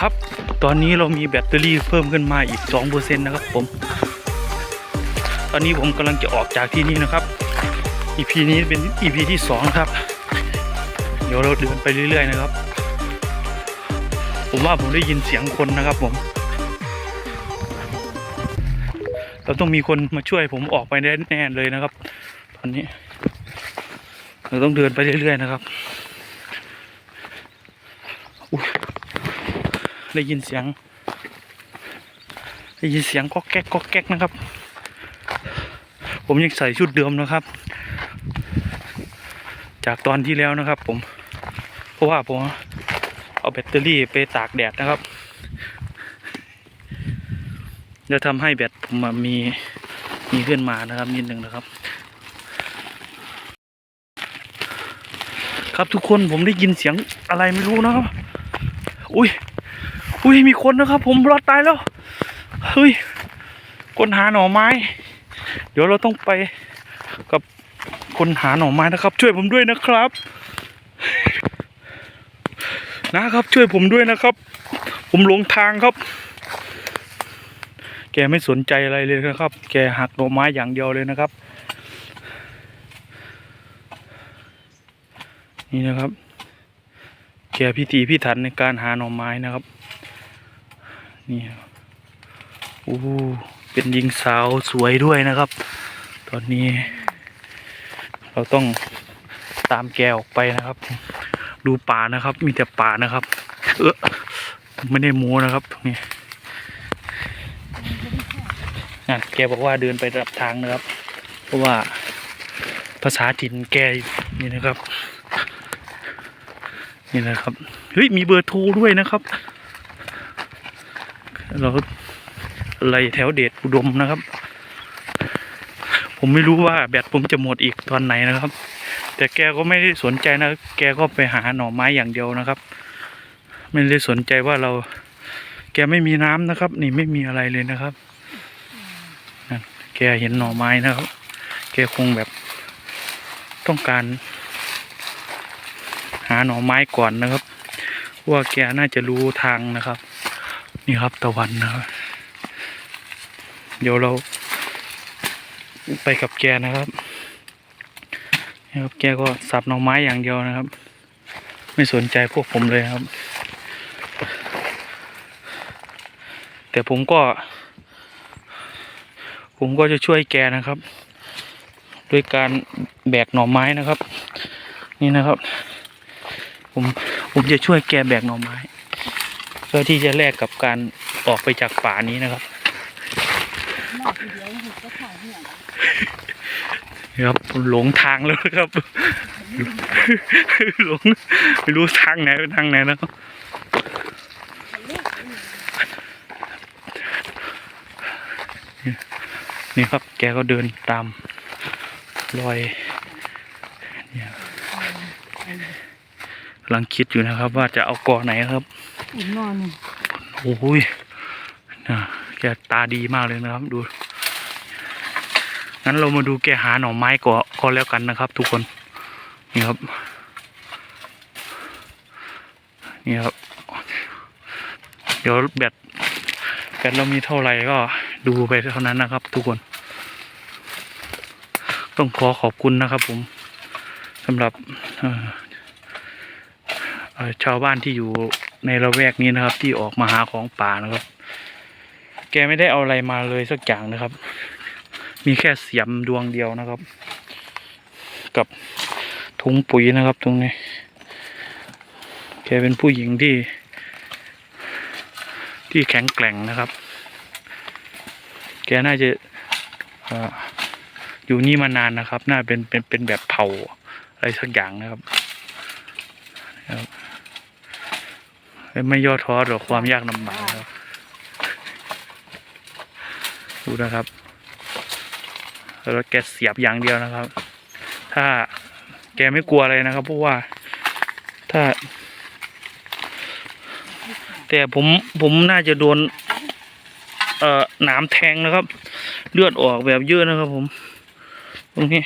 ครับ ตอนนี้เรามีแบตเตอรี่เพิ่มขึ้นมาอีก2%นะครับผม ตอนนี้ผมกำลังจะออกจากที่นี่นะครับ EP นี้เป็น EP ที่2ครับ เดี๋ยวเราเดินไปเรื่อยๆนะครับ ผมว่าผมได้ยินเสียงคนนะครับผมเราต้องมีคนมาช่วยผมออกไปแน่ๆเลยนะครับ ตอนนี้ เราต้องเดินไปเรื่อยๆนะครับอุ๊ย ได้ยินเสียง ได้ยินเสียงก๊อกแก๊กก๊อกแก๊กนะครับ ผมยังใส่ชุดเดิมนะครับ จากตอนที่แล้วนะครับ ผม เพราะว่าผมเอาแบตเตอรี่ไปตากแดดนะครับจะทำให้แบตผมมีมีขึ้นมานะครับนิดหนึ่งนะครับ ครับทุกคนผมได้ยินเสียงอะไรไม่รู้นะครับ อุ้ย อุ้ยมีคนนะครับ ผมรอดตายแล้วเฮ้ยคนหาหน่อไม้ เดี๋ยวเราต้องไปกับคนหาหน่อไม้นะครับ ช่วยผมด้วยนะครับ นะครับ ช่วยผมด้วยนะครับ ผมหลงทางครับ แกไม่สนใจอะไรเลยนะครับ แกหักหน่อไม้อย่างเดียวเลยนะครับ นี่นะครับ แกพิธีพิถันในการหาหน่อไม้นะครับ นี่ครับโอ้เป็นหญิงสาวสวยด้วยนะครับ ตอนนี้ เราต้องตามแกออกไปนะครับ ดูป่านะครับ มีแต่ป่านะครับ เออไม่ได้โมูนะครับตรงนี้นั่แกบอกว่าเดินไปรับทางนะครับ เพราะว่าภาษาถิ่นแกนี่นะครับ นี่นะครับ เฮ้ย มีเบอร์โทรด้วยนะครับ เราอะไรแถวเดชอุดมนะครับ ผมไม่รู้ว่าแบตผมจะหมดอีกตอนไหนนะครับ แต่แกก็ไม่ได้สนใจนะ แกก็ไปหาหน่อไม้อย่างเดียวนะครับ ไม่ได้สนใจว่าเรา แกไม่มีน้ำนะครับ นี่ไม่มีอะไรเลยนะครับนั่นแกเห็นหน่อไม้นะครับ แกคงแบบต้องการ หาหน่อไม้ก่อนนะครับ ว่าแกน่าจะรู้ทางนะครับ นี่ครับตะวันนะครับ เดี๋ยวเรา ไปกับแกนะครับนี่ครับแกก็สับหน่อไม้อย่างเดียวนะครับ ไม่สนใจพวกผมเลยครับ แต่ผมก็ ผมก็จะช่วยแกนะครับด้วยการแบกหน่อไม้นะครับ นี่นะครับ ผมผมจะช่วยแกแบกหน่อไม้ พื่อที่จะแลกกับการออกไปจากป่านี้นะครับครับหลงทางแล้วครับ หลงไม่รู้ทางไหนเป็นทางไหนนะครับนี่ครับแกก็เดินตามรอย กำลังคิดอยู่นะครับ ว่าจะเอากอไหนครับอีกนอนหนึ่งโอ้ยนะแกตาดีมากเลยนะครับ ดูงั้นเรามาดูแกหาหน่อไม้ก่อนก็แล้วกันนะครับ ทุกคนนี่ครับนี่ครับ เดี๋ยวแบตแบตเรามีเท่าไหร่ก็ดูไปเท่านั้นนะครับ ทุกคน ต้องขอขอบคุณนะครับ ผมสำหรับเอ่อเอ่อ ชาวบ้านที่อยู่ในละแวกนี้นะครับ ที่ออกมาหาของป่านะครับ แกไม่ได้เอาอะไรมาเลยสักอย่างนะครับ มีแค่เสียมดวงเดียวนะครับ กับถุงปุ๋ยนะครับตรงนี้ แกเป็นผู้หญิงที่ ที่แข็งแกร่งนะครับ แกน่าจะอยู่นี่มานานนะครับ น่าเป็นเป็นเป็นแบบเผาอะไรสักอย่างนะครับ ไม่ย่อท้อต่อความยากลำบากครับดูนะครับแล้วแกเสียบอย่างเดียวนะครับ ถ้าแกไม่กลัวอะไรนะครับ เพราะว่าถ้า แต่ผมผมน่าจะโดน เอ่อหนามแทงนะครับ เลือดออกแบบเยอะนะครับผม ตรงนี้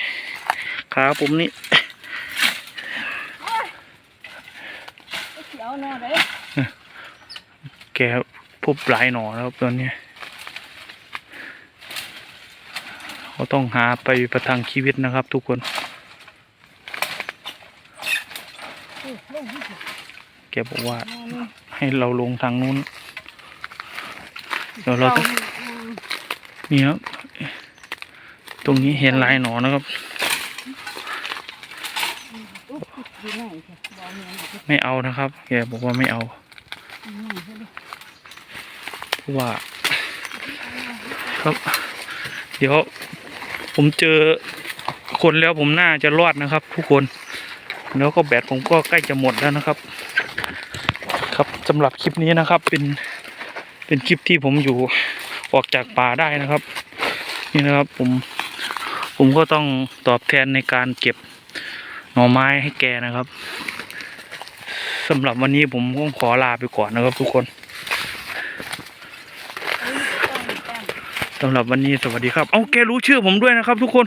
ขาผมนี่ เขียวนอนเลแกพบหลายหนอนะครับตอนนี้เขาต้องหาไปประทังชีวิตนะครับ ทุกคน แกบอกว่าให้เราลงทางนู้นเดี๋ยวเราจะอนี่ครับตรงนี้เห็นลายหนอนะครับ ไม่เอานะครับแกบอกว่าไม่เอาเพราะว่า ครับ เดี๋ยว ผมเจอคนแล้วผมน่าจะรอดนะครับ ทุกคน แล้วก็แบตผมก็ใกล้จะหมดแล้วนะครับ ครับสำหรับคลิปนี้นะครับเป็นเป็นคลิปที่ผมอยู่ออกจากป่าได้นะครับ นี่นะครับผมผมก็ต้องตอบแทนในการเก็บ หน่อไม้ให้แกนะครับสำหรับวันนี้ผมก็ขอลาไปก่อนนะครับ ทุกคนสำหรับวันนี้สวัสดีครับ เอาแกรู้ชื่อผมด้วยนะครับ ทุกคน